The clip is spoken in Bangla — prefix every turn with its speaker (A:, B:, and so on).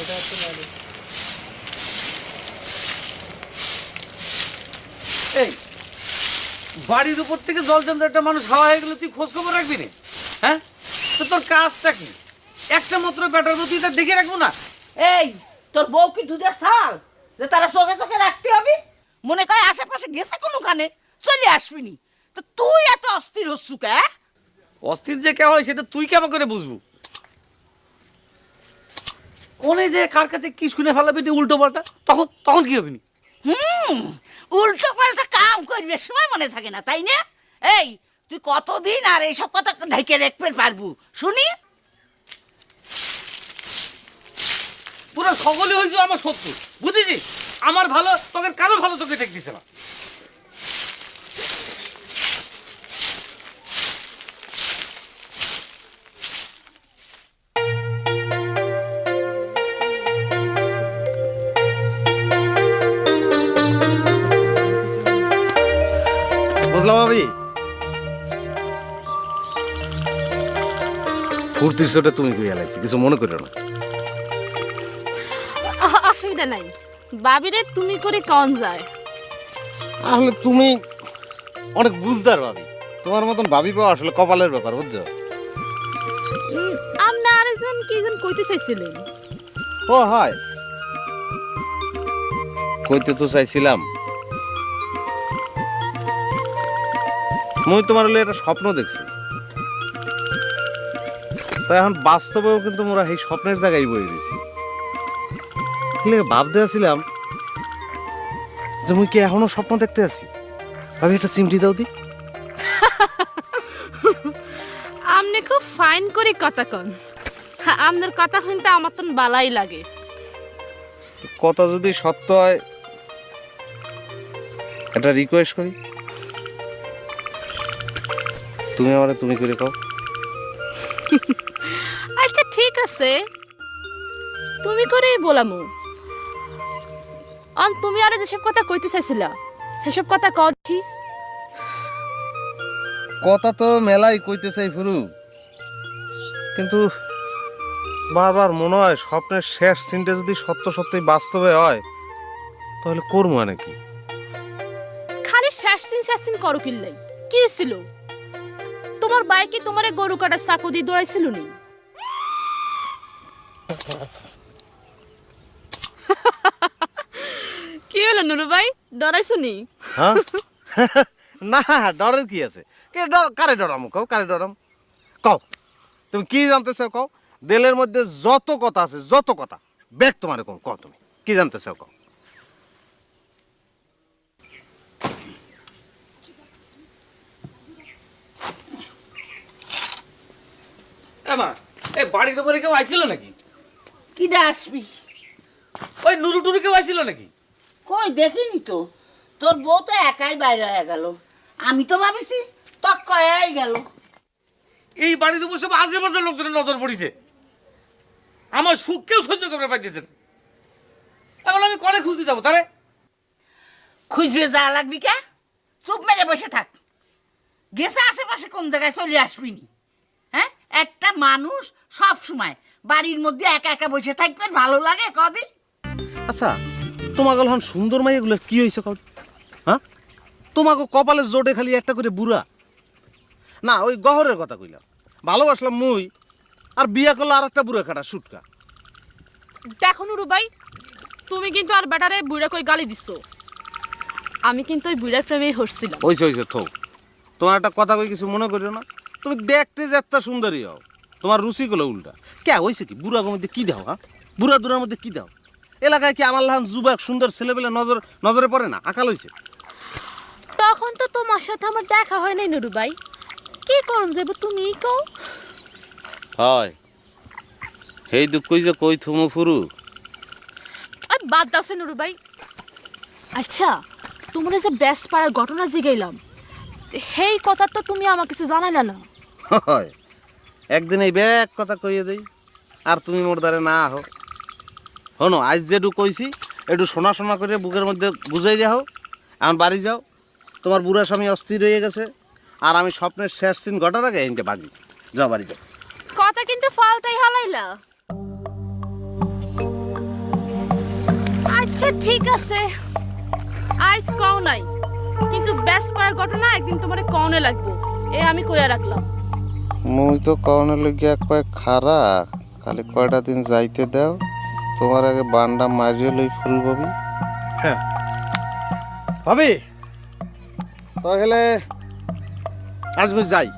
A: এটা হচ্ছে বাড়ি
B: এই বাড়ির উপর থেকে জল একটা মানুষ হাওয়া হয়ে গেলে তুই খোঁজ খবর রাখবি না হ্যাঁ? তো তোর কাজটা কি? একটা মাত্র ব্যাটার তুই তা দেখে রাখব না?
C: এই তোর বউ কি দুধের ছাল যে তারা চোখে চোখে রাখতে হবে? মনে করে আশেপাশে গেছে কোনো কানে চলে আসবিনি তো তুই এত অস্থির হচ্ছু কে?
B: অস্থির যে কে হয় সেটা তুই কেমন করে বুঝবু? কোনে যে কার কাছে কি শুনে ফেলাবি উল্টো পাল্টা? তখন তখন কি হবি?
C: হুম উল্টো পাল্টা কাম করবে সময় মনে থাকে না তাই না? এই তুই কতদিন আর এইসব কথা ঢেকে রাখতে পারবু? শুনি।
B: পুরো সকলে হয়েছে আমার শত্রু বুঝেছি আমার ভালো তোকে কারও ভালো তোকে দেখতেছে না।
D: ফুর্তির শোটা তুমি কইয়া লাগছি কিছু মনে করো না।
E: অসুবিধা নাই। বাবিরে তুমি করে কন যায়?
D: আসলে তুমি অনেক বুঝদার ভাবি তোমার মতন ভাবি পাওয়া আসলে কপালের ব্যাপার বুঝছ?
E: আপনি আরেকজন কি যেন কইতে চাইছিলেন?
D: ও হয়। কইতে তো চাইছিলাম। মুই তোমার হলে একটা স্বপ্ন দেখছি। তো এখন বাস্তবেও কিন্তু মোরা এই স্বপ্নের জায়গায় বই দিছি ভাবতে আছিলাম যে মুই কি এখনও স্বপ্ন দেখতে আছি? আমি একটা চিমটি দাও দি।
E: আপনি খুব ফাইন করে কথা কন। হ্যাঁ, আপনার কথা শুনতে আমার তো বালাই লাগে।
D: কথা যদি সত্য হয় একটা রিকোয়েস্ট করি। তুমি আমারে তুমি করে কও।
E: আছে? তুমি করেই বলামু। আম তুমি আরে যেসব কথা কইতে চাইছিলা সেসব কথা কও কি
D: কথা তো মেলাই কইতে চাই ফুরু। কিন্তু বারবার মনে হয় স্বপ্নের শেষ সিনটা যদি সত্য সত্যি বাস্তবে হয় তাহলে করব নাকি
E: খালি শাসিন শাসিন করো কিল্লাই। কি ছিল তোমার বাইকে তোমারে গরু কাটার চাকু দিয়ে দৌড়াইছিল নি? কি হলো নুরু ভাই? ডরাইছো নি?
D: হ্যাঁ? না ডরের কি আছে? কে ডর কারে ডরাম? কও কারে ডরাম? কও তুমি কি জানতে চাও কও? দিলের মধ্যে যত কথা আছে যত কথা ব্যাগ তোমার কও কও তুমি কি জানতে চাও কও?
B: এমা এই বাড়ির উপরে কেউ আইছিল নাকি?
C: কিডা আসবি?
B: ওই নুরু টুরু কেউ আইছিল নাকি?
C: কই দেখিনি তো। তোর বউ তো একাই বাইরে হয়ে গেল। আমি তো ভাবিছি তক কয়াই গেল।
B: এই বাড়ির উপর সব আজে বাজে লোকজনের নজর পড়িছে। আমার সুখ কেউ সহ্য করতে পারতেছেন এখন আমি করে খুঁজতে যাব? তারে
C: খুঁজবে যা লাগবি কে? চুপ মেরে বসে থাক। গেছে আশেপাশে কোন জায়গায় চলে আসবি নি? হ্যাঁ? একটা মানুষ সব সময় বাড়ির মধ্যে একা একা বসে থাকবে ভালো লাগে কদিন?
D: আচ্ছা তোমাকে হন সুন্দর মাই এগুলো কি হয়েছে কও? হ্যাঁ? তোমাকে কপালের জোটে খালি একটা করে বুড়া। না ওই গহরের কথা কইলাম। ভালোবাসলাম মুই আর বিয়া করলে আর একটা বুড়া কাটা সুটকা।
E: দেখো নুরু ভাই তুমি কিন্তু আর বেটারে বুড়া কই গালি দিছো। আমি কিন্তু ওই বুড়ার প্রেমেই হরছিলাম।
D: হয়েছে হয়েছে থৌ। তোমার একটা কথা কই কিছু মনে করিও না? তুমি দেখতে যে একটা সুন্দরী হও। তোমার রুচিগুলো উল্টা। কে হয়েছে কি? বুড়ার মধ্যে কি দাও হ্যাঁ? বুড়া দুরার মধ্যে কি দাও? এলাকায় কি আমার লাহান যুবক সুন্দর ছেলেবেলে নজর নজরে পড়ে না? আকাল হয়েছে
E: তখন তো তোমার সাথে আমার দেখা হয় নাই নুরু ভাই। কি করুন যাব তুমি কও?
D: হয়। সেই দুঃখ কই যে কই থুমু ফুরু?
E: আর বাদ দাও সে নুরু ভাই। আচ্ছা তোমরা যে ব্যাস পাড়ার ঘটনা জিগাইলাম সেই কথা তো তুমি আমাকে কিছু জানাইলা না।
D: হয়। একদিন এই ব্যাগ কথা কইয়ে দেই, আর তুমি মোর দ্বারে না আহো। শোনো, আজ যেটু কইছি একটু শোনা শোনা করে বুকের মধ্যে বুঝাই রাখো এখন বাড়ি যাও। তোমার বুড়া স্বামী অস্থির হয়ে গেছে, আর আমি স্বপ্নের শেষ সিন ঘটার আগে এনকে বাগি। যাও বাড়ি যাও।
E: কথা কিন্তু ফালটাই হালাইলা। ঠিক আছে। আইস কও নাই, কিন্তু বেশ পাড়ার ঘটনা একদিন তোমারে কওনে লাগবো। এ আমি কইয়া রাখলাম।
D: মুই তো কওনের লেগে এক পায়ে খারা, খালি কয়টা দিন যাইতে দাও, তোমার আগে বান্ডা মারিয়ে লই ফুলকপি
B: ভাবি, তাহলে আজ আমি যাই।